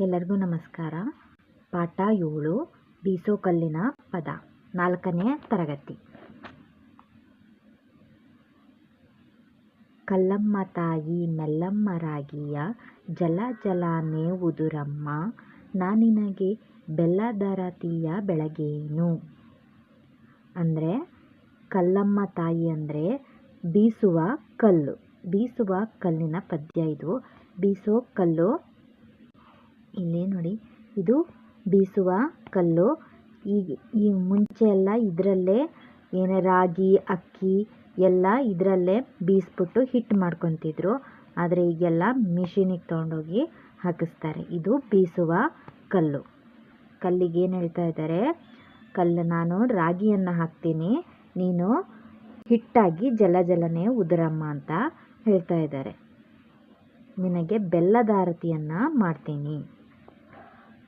ಎಲ್ಲರಿಗೂ ನಮಸ್ಕಾರ. ಪಾಠ ಏಳು, ಬೀಸೋಕಲ್ಲಿನ ಪದ, ನಾಲ್ಕನೇ ತರಗತಿ. ಕಲ್ಲಮ್ಮ ತಾಯಿ ಮೆಲ್ಲಮ್ಮ ರಾಗಿಯ, ಜಲ ಜಲಾನೆ ಉದುರಮ್ಮ ನಾನಿನಗೆ ಬೆಲ್ಲದರತಿಯ ಬೆಳಗೇನು? ಅಂದರೆ, ಕಲ್ಲಮ್ಮ ತಾಯಿ ಅಂದರೆ ಬೀಸುವ ಕಲ್ಲು. ಬೀಸುವ ಕಲ್ಲಿನ ಪದ್ಯ ಇದು. ಬೀಸೋ ಕಲ್ಲು ಇಲ್ಲಿ ನೋಡಿ. ಇದು ಬೀಸುವ ಕಲ್ಲು. ಈಗ ಈ ಮುಂಚೆ ಎಲ್ಲ ಇದರಲ್ಲೇ ಏನು ರಾಗಿ, ಅಕ್ಕಿ ಎಲ್ಲ ಇದರಲ್ಲೇ ಬೀಸ್ಬಿಟ್ಟು ಹಿಟ್ಟು ಮಾಡ್ಕೊತಿದ್ರು. ಆದರೆ ಈಗೆಲ್ಲ ಮಿಷಿನಿಗೆ ತೊಗೊಂಡೋಗಿ ಹಾಕಿಸ್ತಾರೆ. ಇದು ಬೀಸುವ ಕಲ್ಲು. ಕಲ್ಲಿಗೆ ಏನು ಹೇಳ್ತಾ ಇದ್ದಾರೆ? ಕಲ್ಲು ನಾನು ರಾಗಿಯನ್ನು ಹಾಕ್ತೀನಿ. ನೀನು ಹಿಟ್ಟಾಗಿ ಜಲ ಜಲನೆ ಉದುರಮ್ಮ ಅಂತ ಹೇಳ್ತಾ ಇದ್ದಾರೆ. ನಿನಗೆ ಬೆಲ್ಲದ ಆರತಿಯನ್ನು ಮಾಡ್ತೀನಿ.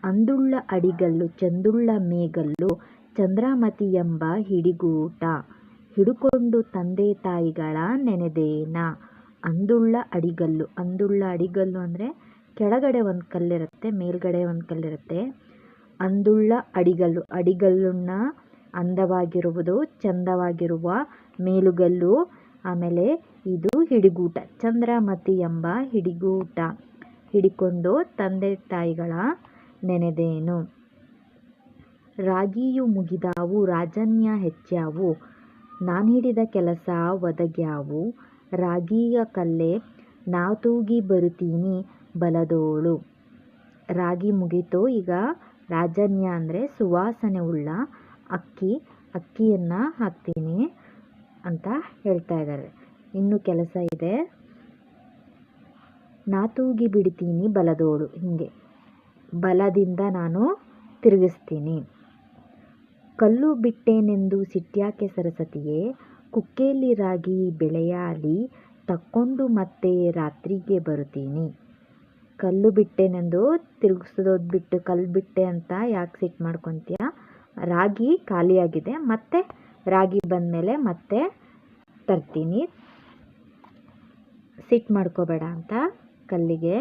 ಅಂದುಳ್ಳ ಅಡಿಗಲ್ಲು, ಚಂದುಳ್ಳ ಮೇಗಲ್ಲು ಚಂದ್ರಮತಿ ಎಂಬ ಹಿಡಿಗೂಟ. ಹಿಡುಕೊಂಡು ತಂದೆ ತಾಯಿಗಳ ನೆನೆದೇನ? ಅಂದುಳ್ಳ ಅಡಿಗಲ್ಲು. ಅಂದುಳ್ಳ ಅಡಿಗಲ್ಲು ಅಂದರೆ ಕೆಳಗಡೆ ಒಂದು ಕಲ್ಲಿರುತ್ತೆ, ಮೇಲ್ಗಡೆ ಒಂದು ಕಲ್ಲಿರುತ್ತೆ. ಅಂದುಳ್ಳ ಅಡಿಗಲ್ಲು. ಅಡಿಗಲ್ಲನ್ನ ಅಂದವಾಗಿರುವುದು, ಚಂದವಾಗಿರುವ ಮೇಲುಗಲ್ಲು. ಆಮೇಲೆ ಇದು ಹಿಡಿಗೂಟ. ಚಂದ್ರಮತಿ ಎಂಬ ಹಿಡಿಗೂಟ. ಹಿಡಿಕೊಂಡು ತಂದೆ ತಾಯಿಗಳ ನೆನೆದೇನು. ರಾಗಿಯು ಮುಗಿದಾವು, ರಾಜನ್ಯ ಹೆಚ್ಚ್ಯಾವು ನಾನು ಹಿಡಿದ ಕೆಲಸ ಒದಗ್ಯಾವು, ರಾಗಿಯ ಕಲ್ಲೆ ನಾ ತೂಗಿ ಬರುತ್ತೀನಿ ಬಲದೋಳು. ರಾಗಿ ಮುಗೀತು ಈಗ? ರಾಜನ್ಯ ಅಂದರೆ ಸುವಾಸನೆ ಉಳ್ಳ ಅಕ್ಕಿ, ಅಕ್ಕಿಯನ್ನು ಹಾಕ್ತೀನಿ ಅಂತ ಹೇಳ್ತಾ ಇದ್ದಾರೆ ಇನ್ನು ಕೆಲಸ ಇದೆ. ನಾ ತೂಗಿ ಬಿಡ್ತೀನಿ ಬಲದೋಳು, ಹೀಗೆ. ಬಲದಿಂದ ನಾನು ತಿರುಗಿಸ್ತೀನಿ. ಕಲ್ಲು ಬಿಟ್ಟೇನೆಂದು ಸಿಟ್ಯಾಕೆ ಸರಸ್ವತಿಯೇ ಕುಕ್ಕೆಯಲ್ಲಿ ರಾಗಿ ಬೆಳೆಯಾಲಿ ತಕ್ಕೊಂಡು ಮತ್ತೆ ರಾತ್ರಿಗೆ ಬರುತ್ತೀನಿ. ಕಲ್ಲು ಬಿಟ್ಟೆನೆಂದು ತಿರುಗಿಸೋದು ಬಿಟ್ಟು ಕಲ್ಲು ಬಿಟ್ಟೆ ಅಂತ ಯಾಕೆ ಸಿಟ್ಟು ಮಾಡ್ಕೊತೀಯ? ರಾಗಿ ಖಾಲಿಯಾಗಿದೆ, ಮತ್ತೆ ರಾಗಿ ಬಂದಮೇಲೆ ಮತ್ತೆ ತರ್ತೀನಿ. ಸಿಟ್ಟು ಮಾಡ್ಕೋಬೇಡ ಅಂತ ಕಲ್ಲಿಗೆ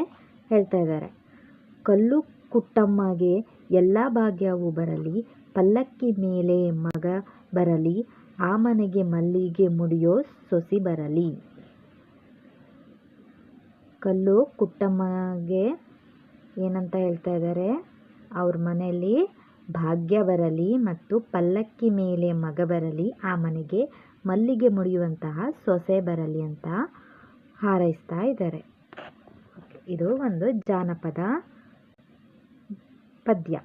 ಹೇಳ್ತಾ ಇದ್ದಾರೆ. ಕಲ್ಲು ಕುಟ್ಟಮ್ಮಗೆ ಎಲ್ಲ ಭಾಗ್ಯವು ಬರಲಿ, ಪಲ್ಲಕ್ಕಿ ಮೇಲೆ ಮಗ ಬರಲಿ, ಆ ಮನೆಗೆ ಮಲ್ಲಿಗೆ ಮುಡಿಯೋ ಸೊಸಿ ಬರಲಿ. ಕಲ್ಲು ಕುಟ್ಟಮ್ಮಗೆ ಏನಂತ ಹೇಳ್ತಾ ಇದ್ದಾರೆ ಅವ್ರ ಮನೆಯಲ್ಲಿ ಭಾಗ್ಯ ಬರಲಿ ಮತ್ತು ಪಲ್ಲಕ್ಕಿ ಮೇಲೆ ಮಗ ಬರಲಿ, ಆ ಮನೆಗೆ ಮಲ್ಲಿಗೆ ಮುಡಿಯುವಂತಹ ಸೊಸೆ ಬರಲಿ ಅಂತ ಹಾರೈಸ್ತಾ ಇದ್ದಾರೆ ಇದು ಒಂದು ಜಾನಪದ ಪದ್ಯ.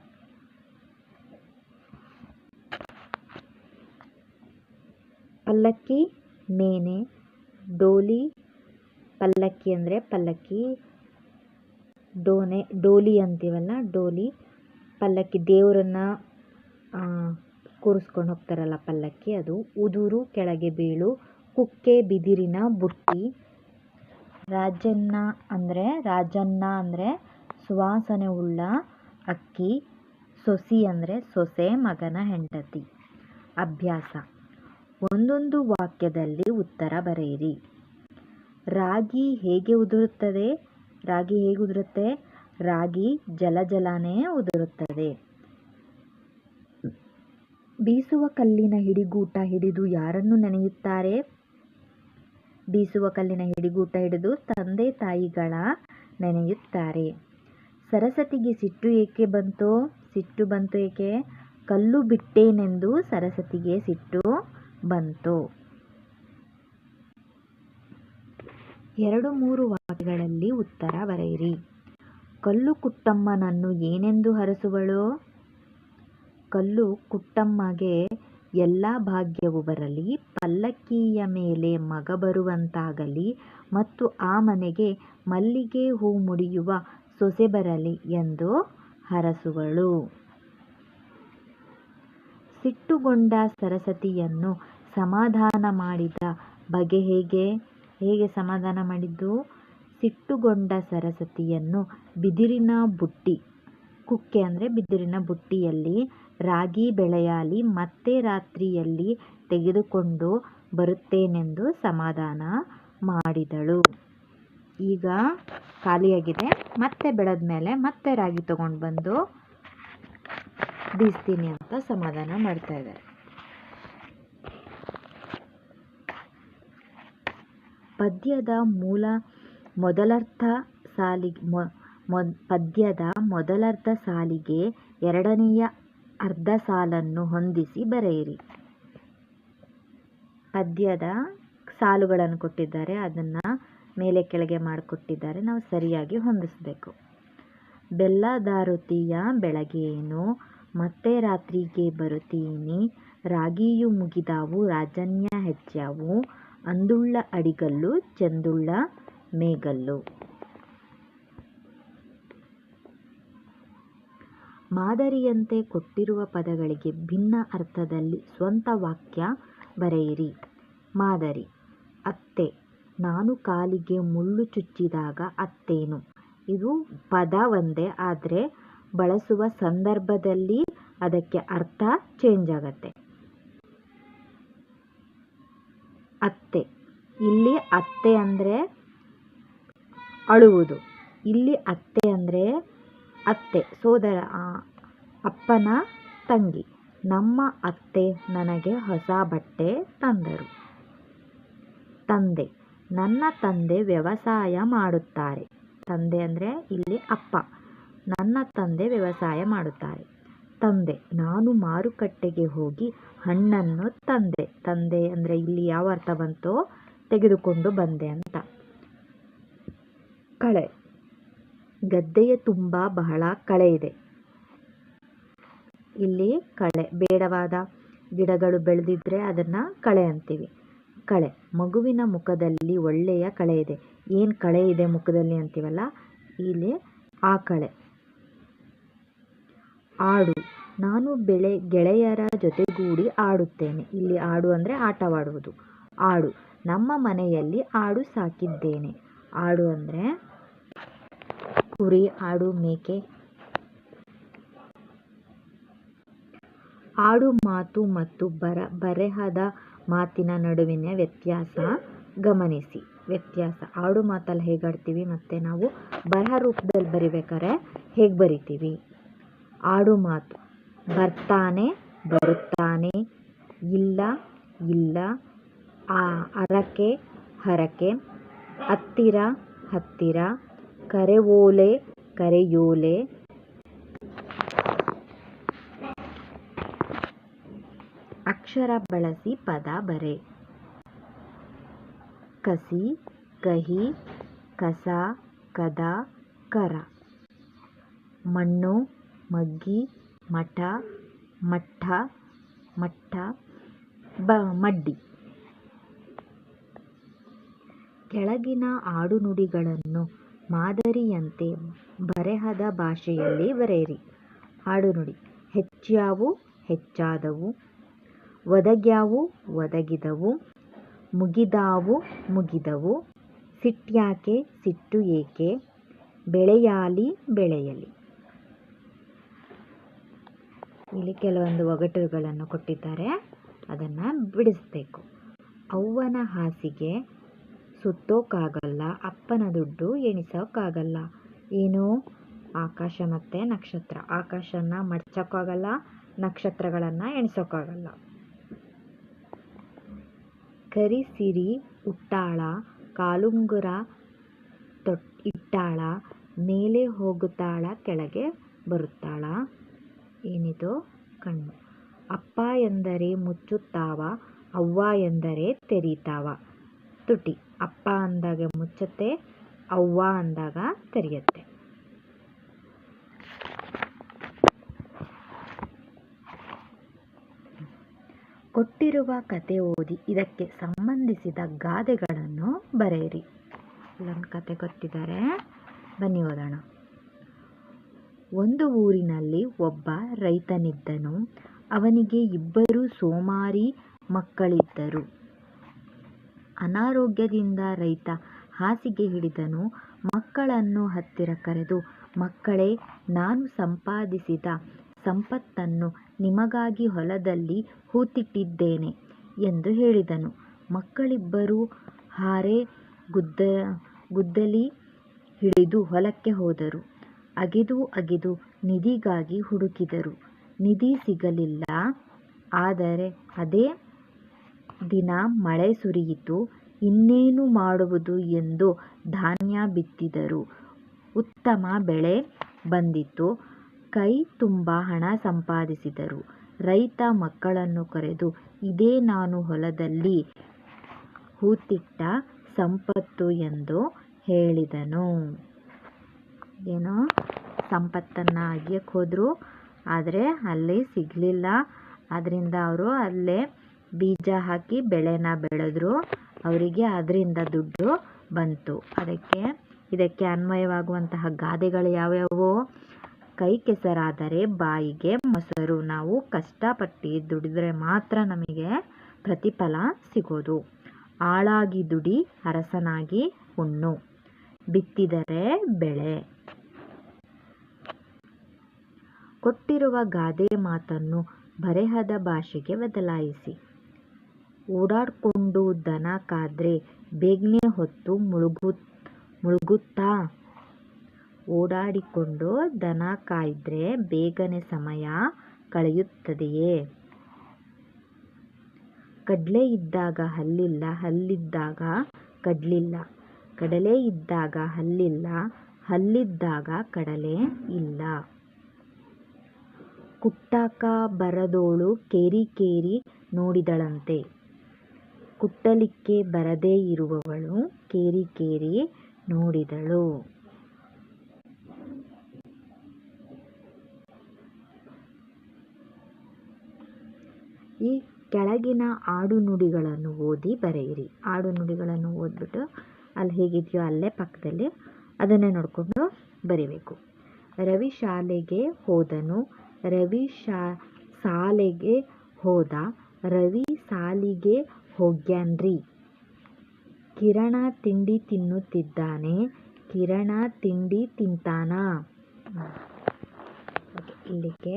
ಪಲ್ಲಕ್ಕಿ, ಮೇನೆ, ಡೋಲಿ, ಪಲ್ಲಕ್ಕಿ ಅಂದರೆ ಪಲ್ಲಕ್ಕಿ, ಡೋನೆ, ಡೋಲಿ ಅಂತೀವಲ್ಲ, ಡೋಲಿ, ಪಲ್ಲಕ್ಕಿ ದೇವರನ್ನ ಕೂರಿಸ್ಕೊಂಡು ಹೋಗ್ತಾರಲ್ಲ ಪಲ್ಲಕ್ಕಿ, ಅದು ಉದುರು, ಕೆಳಗೆ ಬೀಳು, ಕುಕ್ಕೆ, ಬಿದಿರಿನ ಬುಟ್ಟಿ. ರಾಜನ್ನ ಅಂದರೆ ರಾಜನ್ನ ಅಂದರೆ ಸುವಾಸನೆ ಉಳ್ಳ ಅಕ್ಕಿ, ಸೊಸಿ ಅಂದರೆ ಸೊಸೆ, ಮಗನ ಹೆಂಡತಿ. ಅಭ್ಯಾಸ. ಒಂದೊಂದು ವಾಕ್ಯದಲ್ಲಿ ಉತ್ತರ ಬರೆಯಿರಿ. ರಾಗಿ ಹೇಗೆ ಉದುರುತ್ತದೆ? ರಾಗಿ ಹೇಗೆ ಉದುರುತ್ತೆ? ರಾಗಿ ಜಲಜಲನೇ ಉದುರುತ್ತದೆ. ಬೀಸುವ ಕಲ್ಲಿನ ಹಿಡಿಗೂಟ ಹಿಡಿದು ಯಾರನ್ನು ನೆನೆಯುತ್ತಾರೆ? ಬೀಸುವ ಕಲ್ಲಿನ ಹಿಡಿಗೂಟ ಹಿಡಿದು ತಂದೆ ತಾಯಿಗಳ ನೆನೆಯುತ್ತಾರೆ. ಸರಸ್ವತಿಗೆ ಸಿಟ್ಟು ಏಕೆ ಬಂತು? ಸಿಟ್ಟು ಬಂತು ಏಕೆ? ಕಲ್ಲು ಬಿಟ್ಟೇನೆಂದು ಸರಸ್ವತಿಗೆ ಸಿಟ್ಟು ಬಂತು. ಎರಡು ಮೂರು ವಾಕ್ಯಗಳಲ್ಲಿ ಉತ್ತರ ಬರೆಯಿರಿ. ಕಲ್ಲು ಕುಟ್ಟಮ್ಮನನ್ನು ಏನೆಂದು ಹರಸುವಳು? ಕಲ್ಲು ಕುಟ್ಟಮ್ಮಗೆ ಎಲ್ಲ ಭಾಗ್ಯವು ಬರಲಿ, ಪಲ್ಲಕ್ಕಿಯ ಮೇಲೆ ಮಗ ಬರುವಂತಾಗಲಿ ಮತ್ತು ಆ ಮನೆಗೆ ಮಲ್ಲಿಗೆ ಹೂ ಮುಡಿಯುವ ಸೊಸೆ ಬರಲಿ ಎಂದು ಹರಸುವಳು. ಸಿಟ್ಟುಗೊಂಡ ಸರಸ್ವತಿಯನ್ನು ಸಮಾಧಾನ ಮಾಡಿದ ಬಗೆ ಹೇಗೆ? ಹೇಗೆ ಸಮಾಧಾನ ಮಾಡಿದ್ದು? ಸಿಟ್ಟುಗೊಂಡ ಸರಸ್ವತಿಯನ್ನು ಬಿದಿರಿನ ಬುಟ್ಟಿ, ಕುಕ್ಕೆ ಅಂದರೆ ಬಿದಿರಿನ ಬುಟ್ಟಿಯಲ್ಲಿ ರಾಗಿ ಬೆಳೆಯಾಲಿ ಮತ್ತೆ ರಾತ್ರಿಯಲ್ಲಿ ತೆಗೆದುಕೊಂಡು ಬರುತ್ತೇನೆಂದು ಸಮಾಧಾನ ಮಾಡಿದಳು. ಈಗ ಖಾಲಿಯಾಗಿದೆ. ಮತ್ತೆ ಬೆಳೆದ ಮೇಲೆ ಮತ್ತೆ ರಾಗಿ ತಗೊಂಡು ಬಂದು ಬೀಸ್ತೀನಿ ಅಂತ ಸಮಾಧಾನ ಮಾಡ್ತಾ ಇದ್ದಾರೆ. ಪದ್ಯದ ಮೂಲ ಮೊದಲರ್ಥ ಸಾಲಿಗೆ ಪದ್ಯದ ಮೊದಲರ್ಧ ಸಾಲಿಗೆ ಎರಡನೆಯ ಅರ್ಧ ಸಾಲನ್ನು ಹೊಂದಿಸಿ ಬರೆಯಿರಿ. ಪದ್ಯದ ಸಾಲುಗಳನ್ನು ಕೊಟ್ಟಿದ್ದಾರೆ. ಅದನ್ನು ಮೇಲೆ ಕೆಳಗೆ ಮಾಡಿಕೊಟ್ಟಿದ್ದಾರೆ. ನಾವು ಸರಿಯಾಗಿ ಹೊಂದಿಸಬೇಕು. ಬೆಲ್ಲದಾರುತಿಯ ಬೆಳಗೇನು? ಮತ್ತೆ ರಾತ್ರಿಗೆ ಬರುತ್ತೀನಿ. ರಾಗಿಯು ಮುಗಿದಾವು, ರಾಜನ್ಯ ಹೆಚ್ಚಾವು. ಅಂದುಳ್ಳ ಅಡಿಗಲ್ಲು, ಚೆಂದುಳ್ಳ ಮೇಗಲ್ಲು. ಮಾದರಿಯಂತೆ ಕೊಟ್ಟಿರುವ ಪದಗಳಿಗೆ ಭಿನ್ನ ಅರ್ಥದಲ್ಲಿ ಸ್ವಂತ ವಾಕ್ಯ ಬರೆಯಿರಿ. ಮಾದರಿ, ಅತ್ತೆ. ನಾನು ಕಾಲಿಗೆ ಮುಳ್ಳು ಚುಚ್ಚಿದಾಗ ಅತ್ತೇನು. ಇದು ಪದ ಒಂದೇ, ಆದರೆ ಬಳಸುವ ಸಂದರ್ಭದಲ್ಲಿ ಅದಕ್ಕೆ ಅರ್ಥ ಚೇಂಜ್ ಆಗತ್ತೆ. ಅತ್ತೆ. ಇಲ್ಲಿ ಅತ್ತೆ ಅಂದರೆ ಅಳುವುದು. ಇಲ್ಲಿ ಅತ್ತೆ ಅಂದರೆ ಅತ್ತೆ, ಸೋದರ ಅಪ್ಪನ ತಂಗಿ. ನಮ್ಮ ಅತ್ತೆ ನನಗೆ ಹೊಸ ಬಟ್ಟೆ ತಂದರು. ತಂದೆ. ನನ್ನ ತಂದೆ ವ್ಯವಸಾಯ ಮಾಡುತ್ತಾರೆ. ತಂದೆ ಅಂದರೆ ಇಲ್ಲಿ ಅಪ್ಪ. ನನ್ನ ತಂದೆ ವ್ಯವಸಾಯ ಮಾಡುತ್ತಾರೆ. ತಂದೆ, ನಾನು ಮಾರುಕಟ್ಟೆಗೆ ಹೋಗಿ ಹಣ್ಣನ್ನು ತಂದೆ. ತಂದೆ ಅಂದರೆ ಇಲ್ಲಿ ಯಾವ ಅರ್ಥ ಬಂತೋ ತೆಗೆದುಕೊಂಡು ಬಂದೆ ಅಂತ. ಕಳೆ. ಗದ್ದೆಯ ತುಂಬ ಬಹಳ ಕಳೆ ಇದೆ. ಇಲ್ಲಿ ಕಳೆ, ಬೇಡವಾದ ಗಿಡಗಳು ಬೆಳೆದಿದ್ರೆ ಅದನ್ನು ಕಳೆ ಅಂತೀವಿ. ಕಳೆ. ಮಗುವಿನ ಮುಖದಲ್ಲಿ ಒಳ್ಳೆಯ ಕಳೆ ಇದೆ. ಏನು ಕಳೆ ಇದೆ ಮುಖದಲ್ಲಿ ಅಂತೀವಲ್ಲ? ಇಲ್ಲಿ ಆ ಕಳೆ. ಆಡು. ನಾನು ಬೆಳೆ, ಗೆಳೆಯರ ಜೊತೆಗೂಡಿ ಆಡುತ್ತೇನೆ. ಇಲ್ಲಿ ಆಡು ಅಂದರೆ ಆಟವಾಡುವುದು. ಆಡು. ನಮ್ಮ ಮನೆಯಲ್ಲಿ ಆಡು ಸಾಕಿದ್ದೇನೆ. ಆಡು ಅಂದರೆ ಕುರಿ, ಆಡು ಮೇಕೆ. ಆಡು ಮಾತು ಮತ್ತು ಬರ, ಬರೆಹದ ಮಾತಿನ ನಡುವಿನ ವ್ಯತ್ಯಾಸ ಗಮನಿಸಿ. ವ್ಯತ್ಯಾಸ. ಆಡು ಮಾತಲ್ಲಿ ಹೇಗೆ ಆಡ್ತೀವಿ ಮತ್ತು ನಾವು ಬರಹ ರೂಪದಲ್ಲಿ ಬರಿಬೇಕಾರೆ ಹೇಗೆ ಬರಿತೀವಿ? ಆಡು ಮಾತು. ಬರ್ತಾನೆ, ಬರುತ್ತಾನೆ, ಇಲ್ಲ ಇಲ್ಲ, ಆ, ಅರಕೆ, ಹರಕೆ, ಹತ್ತಿರ ಹತ್ತಿರ ಕರೆವೋಲೆ ಕರೆಯೋಲೆ ಅಕ್ಷರ ಬಳಸಿ ಪದ ಬರೆ. ಕಸಿ ಕಹಿ ಕಸ, ಕದ, ಕರ. ಮಣ್ಣು, ಮಗ್ಗಿ, ಮಠ ಮಠ ಮಠ, ಬ, ಮಡ್ಡಿ. ಕೆಳಗಿನ ಆಡುನುಡಿಗಳನ್ನು ಮಾದರಿಯಂತೆ ಬರೆಹದ ಭಾಷೆಯಲ್ಲಿ ಬರೆಯಿರಿ. ಆಡುನುಡಿ, ಹೆಚ್ಚ್ಯಾವು, ಹೆಚ್ಚಾದವು ಒದಗ್ಯಾವು ಒದಗಿದವು ಮುಗಿದಾವು, ಮುಗಿದವು, ಸಿಟ್ಯಾಕೆ, ಸಿಟ್ಟು ಏಕೆ, ಬೆಳೆಯಾಲಿ, ಬೆಳೆಯಲಿ. ಇಲ್ಲಿ ಕೆಲವೊಂದು ಒಗಟುಗಳನ್ನು ಕೊಟ್ಟಿದ್ದಾರೆ. ಅದನ್ನು ಬಿಡಿಸಬೇಕು. ಅವ್ವನ ಹಾಸಿಗೆ ಸುತ್ತೋಕ್ಕಾಗಲ್ಲ ಅಪ್ಪನ ದುಡ್ಡು ಎಣಿಸೋಕ್ಕಾಗಲ್ಲ ಏನು? ಆಕಾಶ ಮತ್ತು ನಕ್ಷತ್ರ. ಆಕಾಶನ ಮಡ್ಚೋಕ್ಕಾಗಲ್ಲ ನಕ್ಷತ್ರಗಳನ್ನು ಎಣಿಸೋಕ್ಕಾಗಲ್ಲ ಕರಿಸಿರಿ ಉಟ್ಟಾಳ, ಕಾಲುಂಗುರ ಇಟ್ಟಾಳ ಮೇಲೆ ಹೋಗುತ್ತಾಳ, ಕೆಳಗೆ ಬರುತ್ತಾಳ. ಏನಿದು? ಕಣ್ಣು. ಅಪ್ಪ ಎಂದರೆ ಮುಚ್ಚುತ್ತಾವ, ಅವ್ವ ಎಂದರೆ ತೆರೀತಾವ. ತುಟಿ. ಅಪ್ಪ ಅಂದಾಗ ಮುಚ್ಚುತ್ತೆ, ಅವ್ವ ಅಂದಾಗ ತೆರೆಯುತ್ತೆ. ಕೊಟ್ಟಿರುವ ಕತೆ ಓದಿ ಇದಕ್ಕೆ ಸಂಬಂಧಿಸಿದ ಗಾದೆಗಳನ್ನು ಬರೆಯಿರಿ. ಇಲ್ಲೊಂದು ಕತೆ ಕೊಟ್ಟಿದ್ದಾರೆ. ಬನ್ನಿ ಓದೋಣ. ಒಂದು ಊರಿನಲ್ಲಿ ಒಬ್ಬ ರೈತನಿದ್ದನು. ಅವನಿಗೆ ಇಬ್ಬರು ಸೋಮಾರಿ ಮಕ್ಕಳಿದ್ದರು. ಅನಾರೋಗ್ಯದಿಂದ ರೈತ ಹಾಸಿಗೆ ಹಿಡಿದನು. ಮಕ್ಕಳನ್ನು ಹತ್ತಿರ ಕರೆದು, ಮಕ್ಕಳೇ, ನಾನು ಸಂಪಾದಿಸಿದ ಸಂಪತ್ತನ್ನು ನಿಮಗಾಗಿ ಹೊಲದಲ್ಲಿ ಹೂತಿಟ್ಟಿದ್ದೇನೆ ಎಂದು ಹೇಳಿದನು ಮಕ್ಕಳಿಬ್ಬರೂ ಹಾರೆ ಗುದ್ದ, ಗುದ್ದಲಿ ಹಿಡಿದು ಹೊಲಕ್ಕೆ ಹೋದರು. ಅಗೆದು ಅಗೆದು ನಿಧಿಗಾಗಿ ಹುಡುಕಿದರು. ನಿಧಿ ಸಿಗಲಿಲ್ಲ. ಆದರೆ ಅದೇ ದಿನ ಮಳೆ ಸುರಿಯಿತು. ಇನ್ನೇನು ಮಾಡುವುದು ಎಂದು ಧಾನ್ಯ ಬಿತ್ತಿದರು. ಉತ್ತಮ ಬೆಳೆ ಬಂದಿತು. ಕೈ ತುಂಬ ಹಣ ಸಂಪಾದಿಸಿದರು. ರೈತ ಮಕ್ಕಳನ್ನು ಕರೆದು, ಇದೇ ನಾನು ಹೊಲದಲ್ಲಿ ಹೂತಿಟ್ಟ ಸಂಪತ್ತು ಎಂದು ಹೇಳಿದನು. ಏನೋ ಸಂಪತ್ತನ್ನು ಅಗಿಯಕ್ಕೆ ಹೋದರು. ಆದರೆ ಅಲ್ಲಿ ಸಿಗಲಿಲ್ಲ. ಅದರಿಂದ ಅವರು ಅಲ್ಲೇ ಬೀಜ ಹಾಕಿ ಬೆಳೆನ ಬೆಳೆದ್ರು. ಅವರಿಗೆ ಅದರಿಂದ ದುಡ್ಡು ಬಂತು. ಅದಕ್ಕೆ, ಇದಕ್ಕೆ ಅನ್ವಯವಾಗುವಂತಹ ಗಾದೆಗಳು ಯಾವ್ಯಾವು? ಕೈ ಕೆಸರಾದರೆ ಬಾಯಿಗೆ ಮೊಸರು. ನಾವು ಕಷ್ಟಪಟ್ಟು ದುಡಿದ್ರೆ ಮಾತ್ರ ನಮಗೆ ಪ್ರತಿಫಲ ಸಿಗೋದು. ಆಳಾಗಿ ದುಡಿ ಅರಸನಾಗಿ ಉಣ್ಣು. ಬಿತ್ತಿದರೆ ಬೆಳೆ. ಕೊಟ್ಟಿರುವ ಗಾದೆ ಮಾತನ್ನು ಬರೆಹದ ಭಾಷೆಗೆ ಬದಲಾಯಿಸಿ. ಓಡಾಡಿಕೊಂಡು ದನ ಕಾದ್ರೆ ಬೇಗನೆ ಹೊತ್ತು ಮುಳುಗುತ್ತಾ? ಓಡಾಡಿಕೊಂಡು ದನ ಕಾಯ್ದ್ರೆ ಬೇಗನೆ ಸಮಯ ಕಳೆಯುತ್ತದೆಯೇ? ಕಡ್ಲೆ ಇದ್ದಾಗ ಹಲ್ಲಿಲ್ಲ. ಹಲ್ಲಿದ್ದಾಗ ಕಡ್ಲಿಲ್ಲ. ಕಡಲೆ ಇದ್ದಾಗ ಹಲ್ಲಿಲ್ಲ. ಹಲ್ಲಿದ್ದಾಗ ಕಡಲೆ ಇಲ್ಲ. ಕುಟ್ಟಾಕ ಬರದೋಳು ಕೇರಿ ಕೇರಿ ನೋಡಿದಳಂತೆ. ಕುಟ್ಟಲಿಕ್ಕೆ ಬರದೇ ಇರುವವಳು ಕೇರಿ ಕೇರಿ ನೋಡಿದಳು. ಈ ಕೆಳಗಿನ ಆಡುನುಡಿಗಳನ್ನು ಓದಿ ಬರೆಯಿರಿ. ಆಡುನುಡಿಗಳನ್ನು ಓದ್ಬಿಟ್ಟು ಅಲ್ಲಿ ಹೇಗಿದೆಯೋ ಅಲ್ಲೇ ಪಕ್ಕದಲ್ಲಿ ಅದನ್ನೇ ನೋಡಿಕೊಂಡು ಬರಿಬೇಕು. ರವಿ ಶಾಲೆಗೆ ಹೋದನು. ರವಿ ಶಾ, ಸಾಲೆಗೆ ಹೋದ. ರವಿ ಸಾಲಿಗೆ ಹೋಗ್ಯಾನ್ರಿ. ಕಿರಣ ತಿಂಡಿ ತಿನ್ನುತ್ತಿದ್ದಾನೆ. ಕಿರಣ ತಿಂಡಿ ತಿಂತಾನ? ಇಲ್ಲಿಗೆ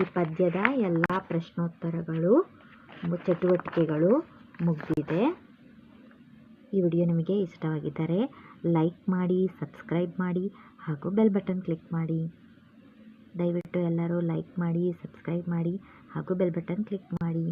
ಈ ಪದ್ಯದ ಎಲ್ಲ ಪ್ರಶ್ನೋತ್ತರಗಳು ಚಟುವಟಿಕೆಗಳು ಮುಗಿದಿದೆ. ಈ ವಿಡಿಯೋ ನಿಮಗೆ ಇಷ್ಟವಾಗಿದ್ದರೆ ಲೈಕ್ ಮಾಡಿ, ಸಬ್ಸ್ಕ್ರೈಬ್ ಮಾಡಿ ಹಾಗೂ ಬೆಲ್ ಬಟನ್ ಕ್ಲಿಕ್ ಮಾಡಿ. ದಯವಿಟ್ಟು ಎಲ್ಲರೂ ಲೈಕ್ ಮಾಡಿ, ಸಬ್ಸ್ಕ್ರೈಬ್ ಮಾಡಿ ಹಾಗೂ ಬೆಲ್ ಬಟನ್ ಕ್ಲಿಕ್ ಮಾಡಿ.